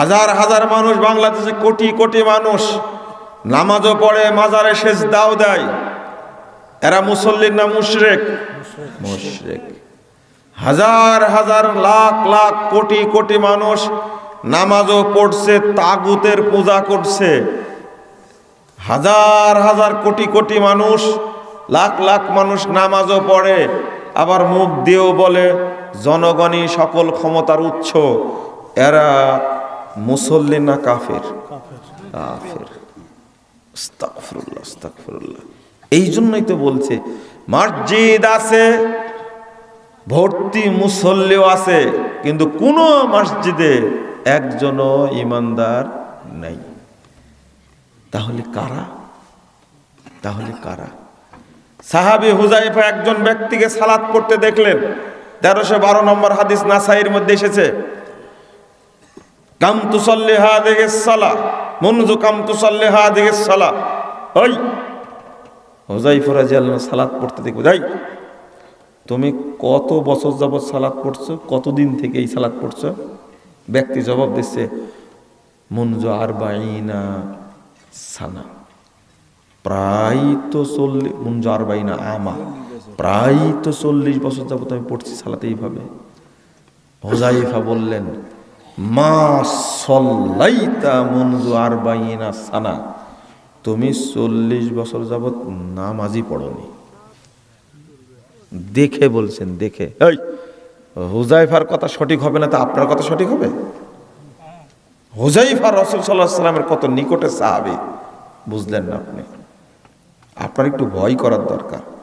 হাজার হাজার মানুষ বাংলাদেশে কোটি কোটি মানুষ নামাজও পড়ে, মাজারে শেষ দাও দেয়। এরা মুসল্লির না মুশরেক। মুশরেক। হাজার হাজার লাখ লাখ কোটি কোটি মানুষ নামাজও পড়ছে, তাগুতের পূজা করছে। হাজার হাজার কোটি কোটি মানুষ, লাখ লাখ মানুষ নামাজও পড়ে, আবার মুখ দিয়েও বলে, জনগণই সকল ক্ষমতার উৎস। এরা মুসল্লি না কাফের? কাফের। এই জন্যই তো বলছে মসজিদ আছে ভর্তি মুসল্লিও আছে কিন্তু কোন মসজিদে একজনও ইমানদার নেই। তাহলে কারা? তাহলে কারা? সাহাবি হুজাইফা একজন ব্যক্তিকে সালাত করতে দেখলেন। তেরোশো বারো নম্বর হাদিস নাসাইয়ের মধ্যে এসেছে। কাম তুসল্লি হা দেখে সালা মনজু কাম তুসল্লি হা দেখে সালা ওই হুজাইফা রাজি আল্লাহ সালাত পড়তে দেখব। যাই, তুমি কত বছর যাবৎ সালাত পড়ছো, কতদিন থেকে এই সালাত পড়ছো? ব্যক্তি জবাব দিচ্ছে, মনজু আর বাইনা সানা। প্রায় তো চল্লিশ মুঞ্জ আর বাইনা আমা। প্রায় তো চল্লিশ বছর যাবৎ আমি পড়ছি সালাতে এইভাবে। হোজাইফা বললেন মা সল্লাইতা মঞ্জু আর বাইনা সানা। তুমি চল্লিশ বছর যাবত নামাজই পড়নি। দেখে বলছেন, দেখে। এই, হুজাইফার কথা সঠিক হবে না তা আপনার কথা সঠিক হবে? হুজাইফা রসুল সাল্লাহ সাল্লামের কত নিকটে সাহাবি, বুঝলেন না আপনি? আপনার একটু ভয় করার দরকার।